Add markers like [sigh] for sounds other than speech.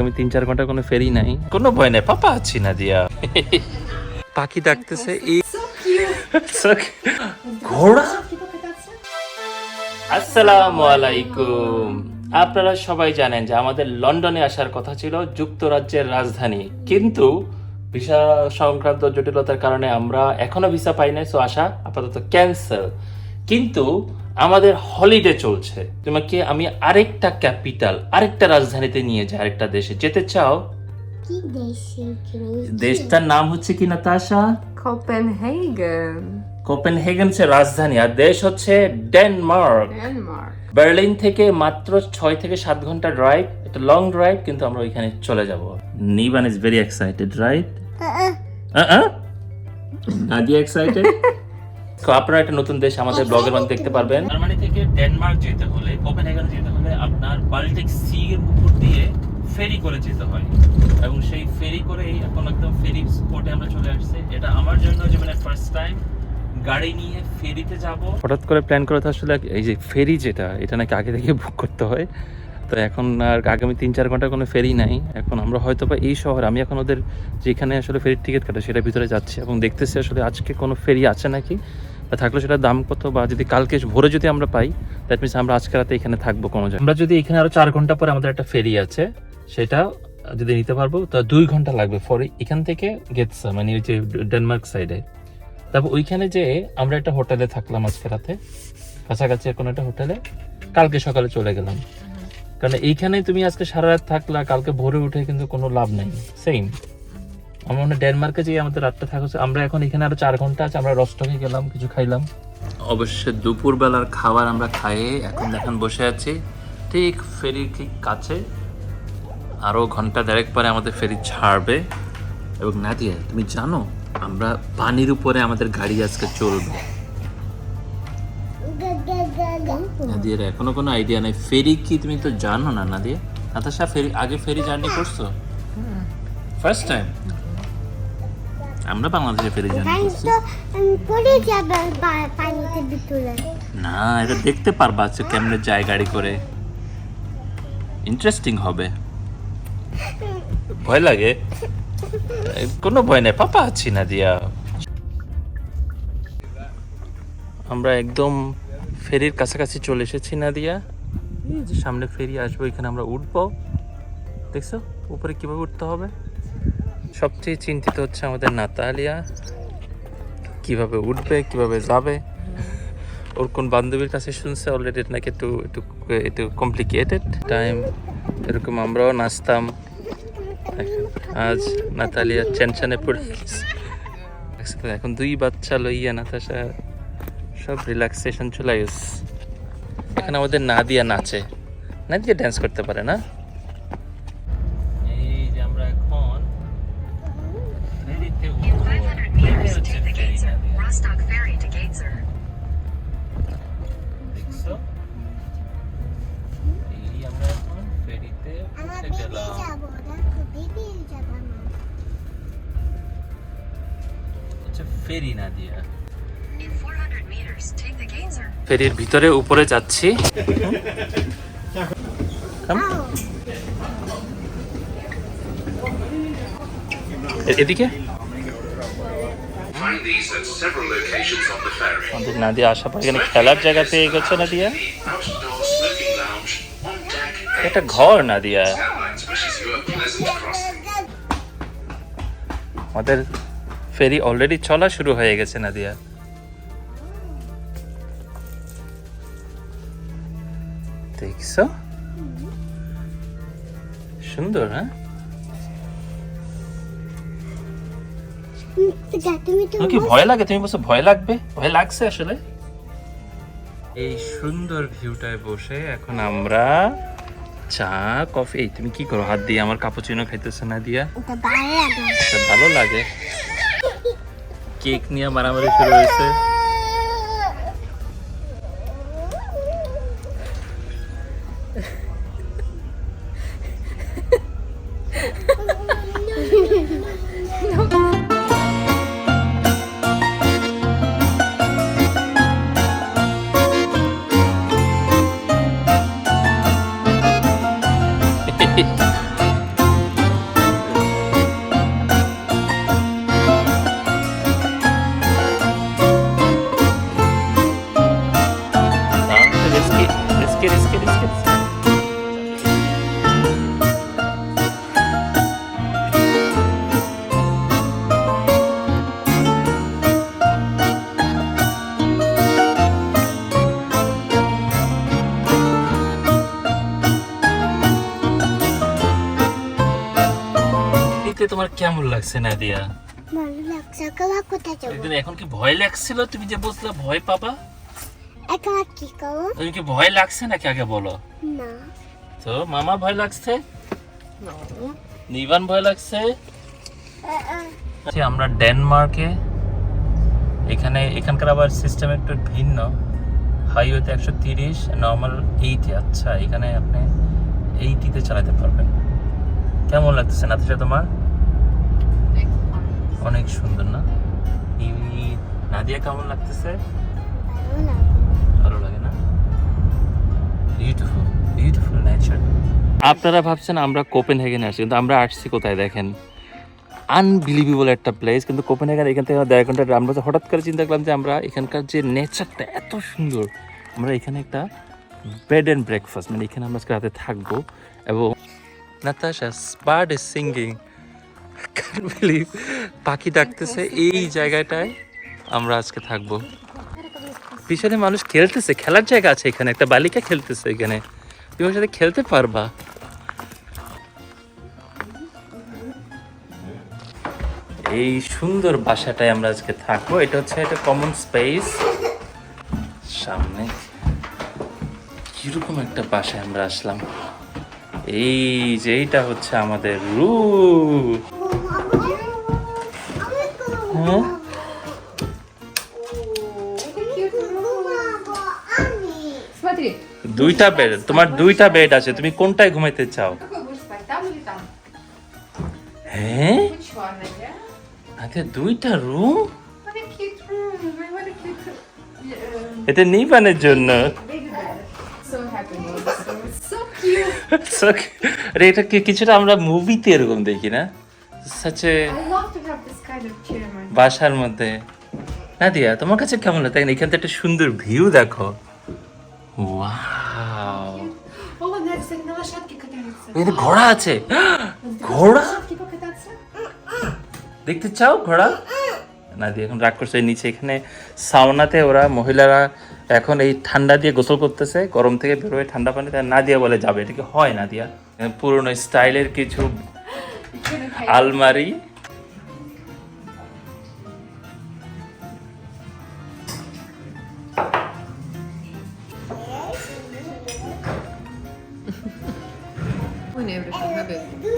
আমি তিন চার ঘণ্টা কোনো ফেরি নাই। কোনো ভয় নাই। পাপা আছি না দিয়া পাখি ডাকতেছে এই ঘোড়া? আসসালামু আলাইকুম। আপনারা সবাই জানেন যে আমাদের লন্ডনে আসার কথা ছিল যুক্তরাজ্যের রাজধানী। কিন্তু ভিসা সংক্রান্ত জটিলতার কারণে আমরা এখনও ভিসা পাই নাই সো আসা আপাতত ক্যান্সেল। কিন্তু আমাদের হলিডে চলছে। তোমাকে আমি আরেকটা ক্যাপিটাল আরেকটা রাজধানীতে নিয়ে যাই আরেকটা দেশে। যেতে চাও? দেশটার নাম হচ্ছে কি নাতাশা? Copenhagen, কোপেনহেগেন হচ্ছে রাজধানী আর দেশ হচ্ছে ডেনমার্ক বার্লিন থেকে মাত্র ছয় থেকে সাত ঘণ্টা ড্রাইভ একটা লং ড্রাইভ কিন্তু আমরা ওইখানে চলে যাব। Niban is very excited right Nadia excited তো আপনারা একটা নতুন দেশ আমাদের ব্লগের মধ্যে দেখতে পারবেন। জার্মানি থেকে ডেনমার্ক যেতে হলে কোপেনহেগেন যেতে হলে আপনার বাল্টিক সি এর উপর দিয়ে ফেরি করে যেতে হয়। এবং সেই ফেরি করেই এখন একদম ফেরি স্পটে আমরা চলে আসছি। এটা আমার জন্য জীবনে ফার্স্ট টাইম গাড়ি নিয়ে ফেরিতে যাব। হঠাৎ করে প্ল্যান করে তো আসলে এই যে ফেরি যেটা এটা নাকি আগে থেকে বুক করতে হয়। তো এখন আর আগামী তিন চার ঘণ্টা কোনো ফেরি নাই। এখন আমরা হয়তো বা এই শহর আমি এখন ওদের যেখানে আসলে ফেরির টিকিট কাটা সেটার ভিতরে যাচ্ছি। এবং দেখতেছি আসলে আজকে কোনো ফেরি আছে নাকি? থাকলে সেটার দাম কত বা যদি কালকে ভোরে যদি আমরা পাই দ্যাট মিনস আমরা আজকে রাতে এখানে থাকব কোনো জায়গায়। আমরা যদি এখানে আরও চার ঘণ্টা পরে আমাদের একটা ফেরি আছে সেটা যদি নিতে পারব তা দুই ঘণ্টা লাগবে ফর এখান থেকে গেটসা মানে ওই যে ডেনমার্ক সাইডে। তারপর ওইখানে যে আমরা একটা হোটেলে থাকলাম আজকে রাতে কাছাকাছি কোনো একটা হোটেলে কালকে সকালে চলে গেলাম। কারণ এইখানে তুমি আজকে সারা রাত থাকলা কালকে ভোরে উঠে কিন্তু কোনো লাভ নাই সেম আমরা মনে হয় ডেনমার্কে যে আমাদের রাতটা থাকা আমরা এখন এখানে আরও চার ঘণ্টা আছে আমরা রস্টকে গেলাম কিছু খাইলাম। অবশ্যই দুপুরবেলার খাবার আমরা খাইয়ে এখন এখন বসে আছি ঠিক ফেরির ঠিক কাছে। আরও ঘণ্টা দেড়েক পরে আমাদের ফেরি ছাড়বে। এবং নাদিয়া তুমি জানো আমরা পানির উপরে আমাদের গাড়ি আজকে চলবে। নাদিয়ার এখনও কোনো আইডিয়া নেই। ফেরি কি তুমি তো জানো না নাদিয়া? নাতাশা ফেরি আগে ফেরি জার্নি করছ? ফার্স্ট টাইম আমরা বাংলাদেশে ফেরি আমি পড়ে যাবে পানিতে ভিতরে। না এটা দেখতে পারবা আজকে কেমনে যায় গাড়ি করে। ইন্টারেস্টিং হবে। ভয় লাগে? কোনো ভয় নেই পাপা আছি না দিয়া আমরা একদম ফেরির কাছাকাছি চলে এসেছি না দিয়া এই যে সামনে ফেরি আসব এখানে আমরা উঠবো। দেখছ? উপরে কীভাবে উঠতে হবে? সবচেয়ে চিন্তিত হচ্ছে আমাদের নাতালিয়া। কীভাবে উঠবে, কীভাবে যাবে? ওর কোন বান্ধবীর কাছে শুনছে? অলরেডি নাকি একটু একটু একটু কমপ্লিকেটেড টাইম এরকম আমরাও নাচতাম। আজ নাতালিয়া টেনশনে পড়ে এখন দুই বাচ্চা লইয়া নাতাশা সব রিল্যাক্সেশন চলে গেছে এখন আমাদের নাদিয়া নাচে। নাদিয়া ড্যান্স করতে পারে না এই যে আমরা এখন ফেরিতে In 500 meters, take the Gazer, Ferry to Gazer. দেখছ এই আমরা এখন ফেরিতে আমার গেলাম। হচ্ছে ফেরি না। দিয়া। In 400 meters, take the Gazer. ফেরির ভিতরে উপরে যাচ্ছি। এদিকে? আমাদের নদী আশা পাই এখানে খেলার জায়গা পেয়ে গেছে নদিয়া। এটা ঘর নদিয়া। আমাদের ফেরি অলরেডি চলা শুরু হয়ে গেছে নদিয়া। দেখছ? সুন্দর হ্যাঁ? তোমার কি ভয় লাগে? তুমি বলছো ভয় লাগবে? ভয় লাগছে আসলে? এই সুন্দর ভিউটায় বসে এখন আমরা চা কফি এই তুমি কি করো? হাত দিয়ে আমার কাপুচিনো খাইতেছ না দিয়া? ভালো লাগে। ভালো লাগে। [laughs] কেক নিয়ে মারামারি শুরু হয়েছে। তোমার কেমন লাগছে নাদিয়া? ভালো লাগছে। কোথায় যাব? একদিন এখন কি ভয় লাগছিল? তুমি যে বলছিলে ভয় পাবা? এখন কি তুমি কি ভয় লাগছে নাকি আগে বলো? না। তো মামা ভয় লাগছে? নিবান ভয় লাগছে? আচ্ছা, আমরা ডেনমার্কে এখানে এখানকার আবার সিস্টেম একটু ভিন্ন। হাইওয়েতে একশো তিরিশ নর্মাল এইটি আচ্ছা এখানে আপনি এইটিতে চালাতে পারবেন। কেমন লাগতেছে নাতিশা তোমার? অনেক সুন্দর না? এই নাদিয়া কেমন লাগতেছে? ভালো লাগে। না? বিউটিফুল বিউটিফুল নেচার আপনারা ভাবছেন আমরা কোপেন হেগেনে আসছি কিন্তু আমরা আসছি কোথায় দেখেন? আনবিলিভেবল একটা প্লেস কিন্তু কোপেন হেগেন এখান থেকে দেড় ঘণ্টা আমরা হঠাৎ করে চিন্তা করলাম যে আমরা এখানকার যে নেচারটা এত সুন্দর আমরা এখানে একটা বেড অ্যান্ড ব্রেকফাস্ট মানে এখানে আমরা আজকে রাতে থাকব। এবং Natasha bird is singing believe পাখি ডাকতেছে এই জায়গাটায় আমরা আজকে থাকব। পিছনে মানুষ খেলতেছে, খেলার জায়গা আছে এখানে, একটা বালিকা খেলতেছে এখানে। তুমি সাথে খেলতে পারবা। এই সুন্দর বাসাটায় আমরা আজকে থাকব, এটা হচ্ছে একটা কমন স্পেস সামনে কীরকম একটা বাসায় আমরা আসলাম। এই যে, এইটা হচ্ছে আমাদের রুম দুইটা বেড তোমার দুইটা বেড আছে তুমি কোনটায় ঘুমাইতে চাও? হ্যাঁ? আচ্ছা দুইটা রুম এটা নিবানের জন্য। [laughs] এটা কিছুটা আমরা মুভিতে এরকম দেখি না? such a বাসার মধ্যে। না দিয়া তোমার কাছে কেমন লাগে? তাই এখান থেকে একটা সুন্দর ভিউ দেখো। ঘোড়া আছে। ঘোড়া? দেখতে চাও ঘোড়া? না দিয়ে এখন রাগ করছে। নিচে এখানে সাউনাতে ওরা মহিলারা এখন এই ঠান্ডা দিয়ে গোসল করতেছে। গরম থেকে বেরোয় ঠান্ডা পানি তাই না দিয়া বলে যাবে। এটা কি হয় না দিয়া পুরনো স্টাইলের কিছু আলমারি Win everything, Habib. do that.